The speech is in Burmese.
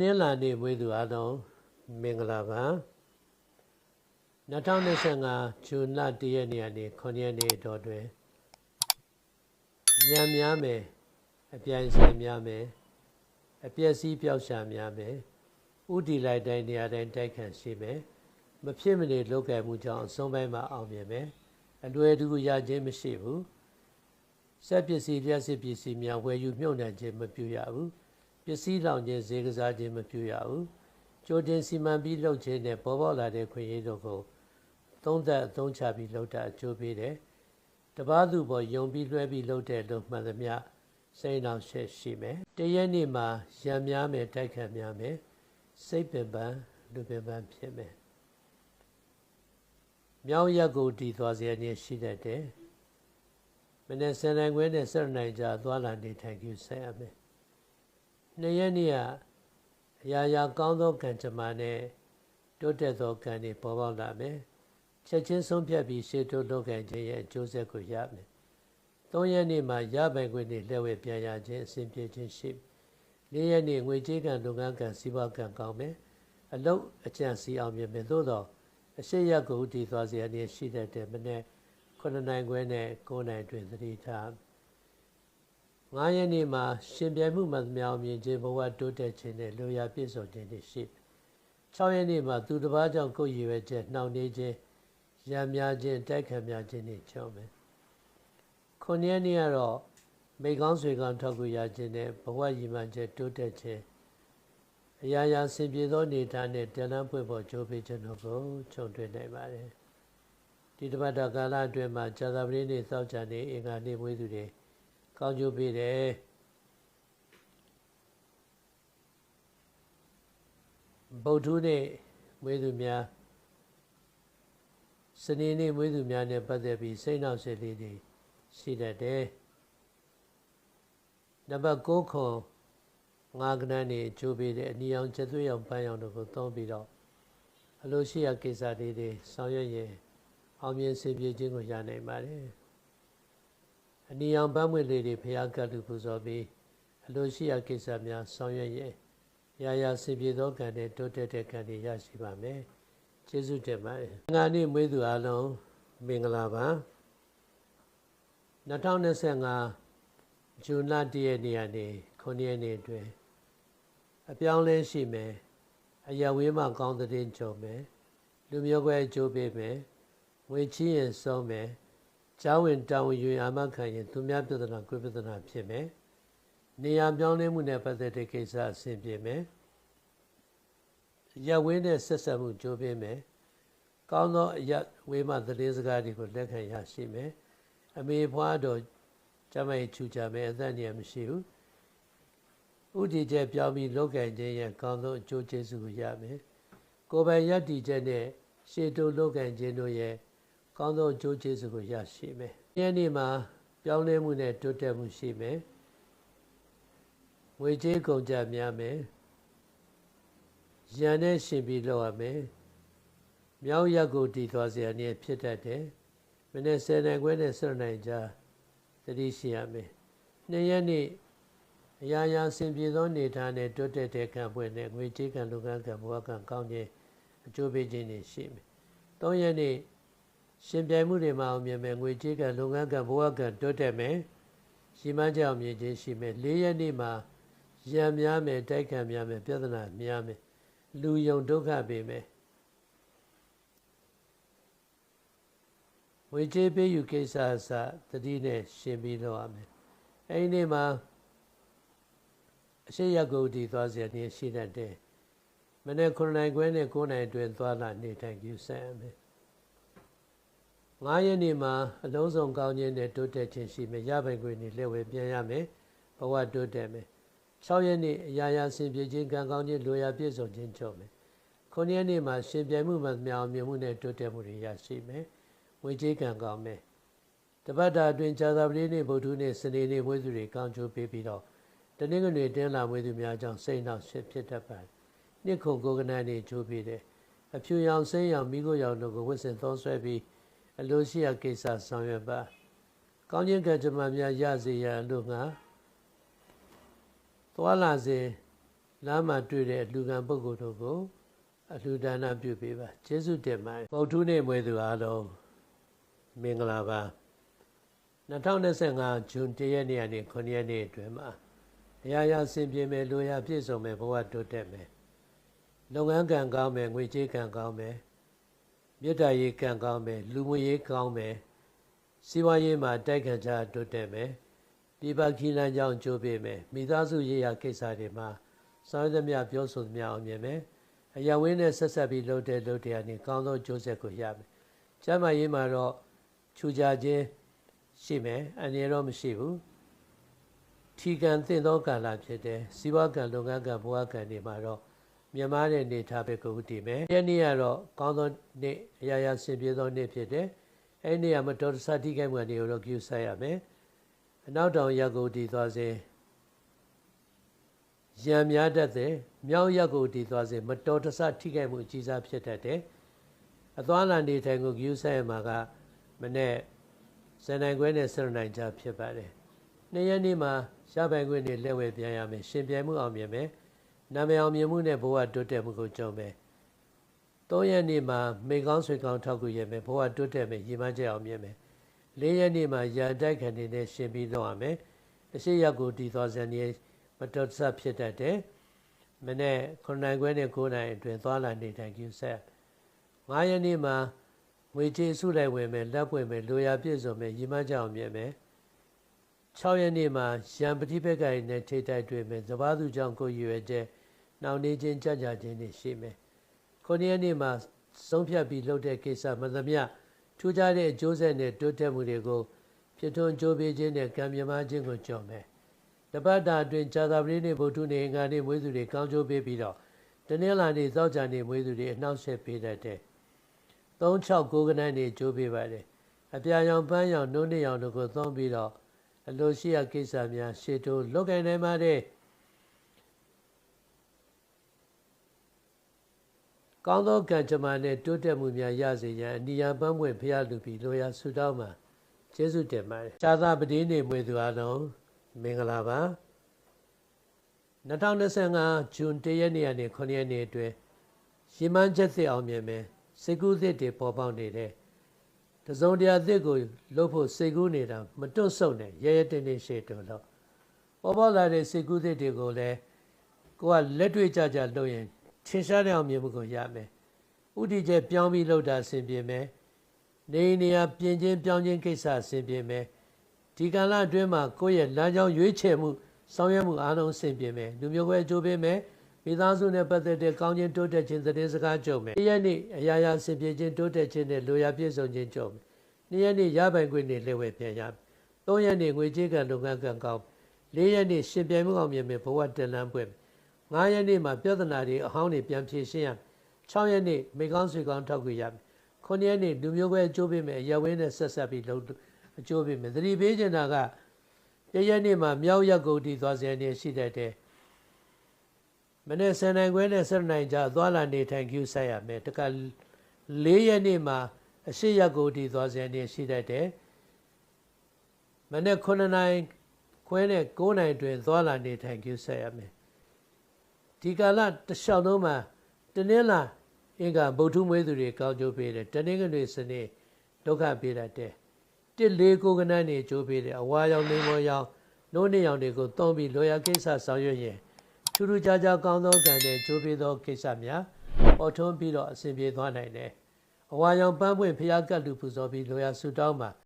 နင်္လာနေ့မွေးသူအားလုံးမင်္ဂလာပါ2025ဇွန်လ1ရက်နေ့ကနေ9ရက်နေ့တော့တွင်ညံများမယ်အပြိုင်ဆိုင်များမယ်အပျက်စီးပျောက်ရှာများမယ်ဥတီလိုက်တိုင်းနေရာတိုင်းတိုက်ခတ်ရှိမယ်မဖြစ်မနေလောက်ကမှုကြောင့်အဆုံးပိုင်းမှာအောင်မြင်မယ်အလွယ်တကူရခြင်းမရှိဘူးစက်ပစ္စည်းလျှက်စစ်ပစ္စည်းများဝယ်ယူမြုပ်နှံခြင်းမပြုရဘူး ပစ္စည်းလောင်ခြင်းဈေးကစားခြင်းမပြုရဘူးကြိုတင်စီမံပြီးလုပ်ခြင်းနဲ့ပေါ်ပေါက်လာတဲ့ခွင့်ရတို့ကိုသုံးသက်အသုံးချပြီးလုပ်တာအကျိုးပေးတယ်တပားသူပေါ်ယုံပြီးလွှဲပြီးလုပ်တဲ့လို့မှန်သမျှစိတ်အောင်ရှက်ရှိမယ်တရက်နေ့မှာရံများမယ်တိုက်ခတ်များမယ်စိတ်ပင်ပန်းလူပင်ပန်းဖြစ်မယ်မြောင်းရက်ကိုတည်သွားစေခြင်းရှိတတ်တယ်မနေ့စံနိုင်ခွဲနဲ့စရနိုင်ကြသွားလာနေထိုင်ကြဆက်ရမယ် နှစ်ရက်နေ့ကအရာရာကောင်းသောကံကြမ္မာနဲ့တိုးတက်သောကံတွေပေါ်ပေါက်လာမယ်ချက်ချင်းဆုံးဖြတ်ပြီးရှေ့တိုးလုပ်ကံခြင်းရဲ့အကျိုးဆက်ကိုရမယ်သုံးရက်နေ့မှာရပိုင်ခွင့်နဲ့လက်ဝဲပြန်ရခြင်းအစဉ်ပြေခြင်းရှိလေးရက်နေ့ငွေကြေးကံလုပ်ငန်းကံစီးပွားကံကောင်းမယ်အလုတ်အကျံစီအောင်မြင်မယ်သို့တော့အရှိရက်ကိုတည်သွားစေအနေရှိတတ်တဲ့မနေ့9နိုင်ခွဲနဲ့9နိုင်တွင်သတိထား 9ရက်နေ့မှာရှင်ပြိုင်မှုမှမြောင်မြင်ခြင်းဘဝတိုးတက်ခြင်းနဲ့လူရပြည့်စုံခြင်းတွေရှိ6ရက်နေ့မှာသူတစ်ပါးကြောင့်ကိုယ်ရည်ရွယ်ချက်နှောင့်နှေးခြင်းရံများခြင်းတိုက်ခံများခြင်းတွေချုံမယ်9ရက်နေ့ကတော့မိကောင်းဆွေကောင်းထောက်ကူရခြင်းနဲ့ဘဝရည်မှန်းချက်တိုးတက်ခြင်းအရာရာဆင်ပြေသောနေသားနဲ့တန်လန်းပွင့်ပေါ်ကြိုးပေးခြင်းတို့ကိုခြုံတွေ့နိုင်ပါတယ်ဒီတပတ်တော်ကာလအတွင်းမှာဇာတာပတိနေ့သောက်ကြနေအင်္ဂါနေ့မွေးသူတွေ ကောင်းကျိုးပေးတယ်ဗုဒ္ဓနေ့မွေးသူများစနေနေ့မွေးသူများနဲ့ပတ်သက်ပြီးစိတ်နှောက်ရှက်လေးတွေရှိတတ်တယ်နံပါတ်6ခွန်ငါးကဏ္ဍနေကြိုးပေးတဲ့အနီအောင်ချက်သွေးအောင်ပန်းအောင်တို့ကိုသုံးပြီးတော့အလိုရှိရာကိစ္စလေးတွေဆောင်ရွက်ရင်အောင်မြင်စေပြခြင်းကိုရနိုင်ပါတယ် အနီအောင်ပန်းမွေလေးတွေဖျားကတ်လူပူဇော်ပြီးအလိုရှိရာကိစ္စများဆောင်ရွက်ရင်ရာရာစေပြသောကံနဲ့တိုးတက်တဲ့ကံတွေရရှိပါမယ်ကျေးဇူးတင်ပါတယ်ငါနေ့မွေးသူအလုံးမင်္ဂလာပါ2025ဇွန်လ1ရက်နေ့ကနေ9ရက်နေ့အတွင်းအပြောင်းလဲရှိမယ်အရဝေးမှကောင်းတဲ့ကြုံမယ်လူမျိုးကွဲအကျိုးပေးမယ်ငွေချင်းရင်ဆုံးမယ် ကျောင်းဝင်တောင်းဝင်အာမခံရင်သူများပြဿနာကိုပြဿနာဖြစ်မယ်နေရာပြောင်းလဲမှုနဲ့ပတ်သက်တဲ့ကိစ္စအဆင်ပြေမယ်ရဝင်းနဲ့ဆက်ဆက်မှုကြိုးပေးမယ်ကောင်းသောအရဝေးမှသတင်းစကားတွေကိုလက်ခံရရှိမယ်အမေဖွားတော်ကျမကြီးချူကြမယ်အသက်နေရမရှိဘူးဥတီချက်ပြောင်းပြီးလောက်ကင်ခြင်းရဲ့ကောင်းသောအကျိုးကျေးဇူးကိုရမယ်ကိုယ်ပိုင်ယက်တီချက်နဲ့ရှေတုလောက်ကင်ခြင်းတို့ရဲ့ ကောင်းသောအကျိုးကျေးဇူးကိုရရှိမယ်ဒီနေ့မှာပြောင်းလဲမှုနဲ့တိုးတက်မှုရှိမယ်ဝေကြေးကုန်ကြများမယ်ရန်နဲ့ရှင်ပြီးလောက်ရမယ်မြောက်ရက်ကိုတည်သွားစေရနည်းဖြစ်တတ်တယ်မနေ့10နိုင်ခွဲနဲ့7နိုင်ကြာသတိရှိရမယ်နှစ်ရက်နေ့အရာရာဆင်ပြေသောနေထားနဲ့တွတ်တက်တဲ့ကံပွင့်နဲ့ငွေကြေးကံလူကံကံဘဝကံကောင်းခြင်းအကျိုးပေးခြင်းတွေရှိမယ်၃ရက်နေ့ ရှင်ပြိုင်မှုတွေမှာအောင်မြင်မယ်ငွေကြေးကံလုပ်ငန်းကံဘဝကံတွတ်တက်မယ်ရှိမှကြောင်မြင်ခြင်းရှိမယ်၄ရက်နေ့မှာရံများမယ်တိုက်ခံများမယ်ပြဿနာများမယ်လူယုံဒုက္ခပေးမယ်ဝေကျေးပေးယူကိစ္စအစတတိနဲ့ရှင်းပြီးလုပ်ရမယ်အဲဒီနေ့မှာအရှိရဂုတ်တီသွားစီနေရှိတတ်တယ်မနေ့9နိုင်ခွဲနဲ့9နိုင်အတွင်းသွားလာနေထိုင်ကြဆက်ရမယ် 9ရက်နေ့မှာအလုံးစုံကောင်းခြင်းနဲ့တိုးတက်ခြင်းရှိမယ်ရပိုင်ခွင့်နဲ့လက်ဝဲပြန်ရမယ်ဘဝတိုးတက်မယ်6ရက်နေ့အရာရာဆင်ပြေခြင်းကံကောင်းခြင်းလိုရာပြည့်စုံခြင်းချုပ်မယ်9ရက်နေ့မှာရှင်ပြိုင်မှုမှမြောင်မြင်မှုနဲ့တိုးတက်မှုတွေရရှိမယ်ဝေကြေးကံကောင်းမယ်တပတ်တာအတွင်းဇာတာပတိနေ့ဗုဒ္ဓနေ့စနေနေ့မွေးသူတွေကောင်းချိုးပေးပြီးတော့တနင်္ဂနွေတင်းလာမွေးသူများကြောင့်စိတ်နှောက်ရှက်ဖြစ်တတ်ပါတယ်နှစ်ခုကိုကနန်းနေချိုးပေးတယ်အဖြူရောင်စိမ်းရောင်မိခိုးရောင်တို့ကိုဝတ်ဆင်သုံးဆွဲပြီး အလိုရှိရာကိစ္စဆောင်ရွက်ပါကောင်းခြင်းကံကြမ္မာများရစေရန်လို့ငါသွာလာစေလမ်းမှာတွေ့တဲ့လူကံပုဂ္ဂိုလ်တို့ကိုအလှူဒါနပြုပေးပါကျေးဇူးတင်ပါတယ်ပုတ်ထုနေ့မွေးသူအားလုံးမင်္ဂလာပါ2025ဇွန်1ရက်နေ့ကနေ9ရက်နေ့အတွင်းမှာအရာရာဆင်ပြေမယ်လိုရာပြည့်စုံမယ်ဘဝတိုးတက်မယ်လုပ်ငန်းကံကောင်းမယ်ငွေကြေးကံကောင်းမယ် မြတ်တာရေးကံကောင်းမယ်လူမှုရေးကောင်းမယ်စီးပွားရေးမှာတိုက်ခတ်ကြတိုးတက်မယ်ဒီပါခီလန်းကြောင်းကြိုးပေးမယ်မိသားစုရေးရာကိစ္စတွေမှာစောင့်သမျှပြောဆိုသမျှအောင်မြင်မယ်အရာဝင်းနဲ့ဆက်ဆက်ပြီးလှုပ်တဲ့လှုပ်တဲ့အနေကောင်းသောကြိုးဆက်ကိုရမယ်ကျမ်းမာရေးမှာတော့ခြူကြခြင်းရှိမယ်အနေရောမရှိဘူးထီကံသင့်သောကာလဖြစ်တယ်စီးပွားကံလုပ်ငန်းကံဘဝကံတွေမှာတော့ မြန်မာတဲ့နေထားပဲကိုတည်မယ်။ဒီနေ့ကတော့ကောင်းသောနေ့အရာရာဆင်ပြေသောနေ့ဖြစ်တယ်။အဲ့ဒီနေ့ကမတော်တဆတိခိုက်မှန်တွေကိုတော့ကျူဆိုင်ရမယ်။အနောက်တောင်ရက်ကိုတည်သွားစေရံများတတ်တဲ့မြောက်ရက်ကိုတည်သွားစေမတော်တဆထိခိုက်မှုအကြီးစားဖြစ်တတ်တယ်။အသွားလန်နေထိုင်ကိုကျူဆိုင်ရမှာကမနေ့ဇန်နိုင်ခွဲနဲ့ဆရနိုင်ကြဖြစ်ပါတယ်။နေ့ရက်နေ့မှာရပိုင်ခွင့်တွေလက်ဝဲပြန်ရမယ်။ရှင်ပြိုင်မှုအောင်မြင်မယ်။ နာမည်အောင်မြင်မှုနဲ့ဘဝတိုးတက်မှုကိုကြုံမယ်။၃ရက်နေ့မှာမိကောင်းဆွေကောင်းထောက်ကူရမယ်ဘဝတိုးတက်မယ်ရည်မှန်းချက်အောင်မြင်မယ်။၄ရက်နေ့မှာရန်တိုက်ခံနေတဲ့ရှင်ပြီးတော့ရမယ်။အရှိရက်ကိုတည်သွားစံနေမတော်တဆဖြစ်တတ်တယ်။မနေ့9နိုင်ခွဲနဲ့9နိုင်အတွင်းသွားလာနေထိုင်ကျူဆက်။၅ရက်နေ့မှာငွေကြေးစုလိုက်ဝင်မယ်လက်ပွင့်မယ်လိုရာပြည့်စုံမယ်ရည်မှန်းချက်အောင်မြင်မယ်။6ရက်နေ့မှာရံပတိဘက်ကရနဲ့ထိတိုက်တွေ့မယ်သဘာသူကြောင့်ကိုရွယ်တဲ့ နှောင်နေခြင်းကြကြခြင်းတွေရှိမယ်ခုနှစ်ရက်နေ့မှာဆုံးဖြတ်ပြီးလှုပ်တဲ့ကိစ္စမှန်သမျှထူးခြားတဲ့အကျိုးဆက်နဲ့တိုးတက်မှုတွေကိုဖြစ်ထွန်းကြိုးပေးခြင်းနဲ့ကံမြမခြင်းကိုကြော်မယ်တပတ်တာအတွင်းဇာတာပရိနေဗုဒ္ဓနေငါနေမွေးသူတွေကောင်းကျိုးပေးပြီးတော့တနင်္လာနေ့သောကြာနေ့မွေးသူတွေအနှောက်အယှက်ပေးတတ်တယ်369ခဏနေကြိုးပေးပါတယ်အပြာရောင်ပန်းရောင်နှုံးနေရောင်တို့ကိုသုံးပြီးတော့အလိုရှိရာကိစ္စများရှေ့တိုးလုပ်ကိုင်နိုင်ပါတယ် ကောင်းသောကံကြမ္မာနဲ့တိုးတက်မှုများရစေရန်အနိယာပန်းပွင့်ဖရာလူပြီးလိုရာဆုတောင်းမှာကျေးဇူးတင်ပါတယ်။ရှားသာပတိနေမွေသူအားလုံးမင်္ဂလာပါ2025ဇွန်1ရက်နေ့ကနေ9ရက်နေ့အတွင်းရည်မှန်းချက်သစ်အောင်မြင်မယ်စိတ်ကူးသစ်တွေပေါ်ပေါက်နေတယ်တစုံတရာသစ်ကိုလှုပ်ဖို့စိတ်ကူးနေတာမတွန့်ဆုတ်နဲ့ရဲရဲတင်းတင်းရှေ့တွန်းလို့ပေါ်ပေါက်လာတဲ့စိတ်ကူးသစ်တွေကိုလည်းကိုကလက်တွေ့ကြကြလုပ်ရင် ထင်ရှားတဲ့အောင်မြင်မှုကိုရမယ်ဥတီကျပြောင်းပြီးလှုပ်တာအဆင်ပြေမယ်နေနေရပြင်ချင်းပြောင်းချင်းကိစ္စအဆင်ပြေမယ်ဒီကာလအတွင်းမှာကိုယ့်ရဲ့လမ်းကြောင်းရွေးချယ်မှုဆောင်ရွက်မှုအားလုံးအဆင်ပြေမယ်လူမျိုးပဲအကျိုးပေးမယ်မိသားစုနဲ့ပတ်သက်တဲ့ကောင်းခြင်းတိုးတက်ခြင်းသတင်းစကားကြုံမယ်။နေ့နေ့အရာရာဆင်ပြေခြင်းတိုးတက်ခြင်းနဲ့လိုရာပြည့်စုံခြင်းကြုံမယ်။နေ့ရက်နေ့ရပိုင်ခွင့်နဲ့လက်ဝဲပြန်ရမယ်။သုံးရက်နေ့ငွေကြေးကလုပ်ငန်းကံကောင်းလေးရက်နေ့ရှင်ပြိုင်မှုအောင်မြင်မယ်ဘဝတန်လန်းပွင့် ငါးရက်နေ့မှာပြဿနာတွေအဟောင်းတွေပြန်ဖြေရှင်းရမယ်။6ရက်နေ့မိကောင်းဆွေကောင်းထောက်ကြရမယ်။9ရက်နေ့လူမျိုးပဲအကျိုးပေးမယ်အရဝင်းနဲ့ဆက်ဆက်ပြီးလုံအကျိုးပေးမယ်။သတိပေးချင်တာကတရက်နေ့မှာမြောက်ရက်ကုန်တီသွားစရာနေရှိတတ်တယ်။မနေ့10နိုင်ခွဲနဲ့7နိုင်ကြာသွားလာနေထိုင်ကျူးဆိုင်ရမယ်တက၄ရက်နေ့မှာအရှိရက်ကိုဒီသွားစရာနေရှိတတ်တယ်မနေ့9နိုင်ခွဲနဲ့9နိုင်တွင်သွားလာနေထိုင်ကျူးဆိုင်ရမယ် ဒီကာလတလျှောက်လုံးမှာတနင်္လာအင်္ဂါဗုဒ္ဓမွေးသူတွေကောင်းကျိုးပေးတယ်တနင်္ဂနွေစနေဒုက္ခပေးတတ်တယ်တစ်လေးကိုကနန်းနေကျိုးပေးတယ်အဝါရောင်နေမောရောင်နိုးနေရောင်တွေကိုသုံးပြီးလောရကိစ္စဆောင်ရွက်ရင်ထူးထူးခြားခြားကောင်းသောကံနဲ့ကြိုးပေးသောကိစ္စများပေါ်ထွန်းပြီးတော့အစဉ်ပြေသွားနိုင်တယ်။အဝါရောင်ပန်းပွင့်ဖျားကတ်လူပူဇော်ပြီးလိုရာဆူတောင်းမှာ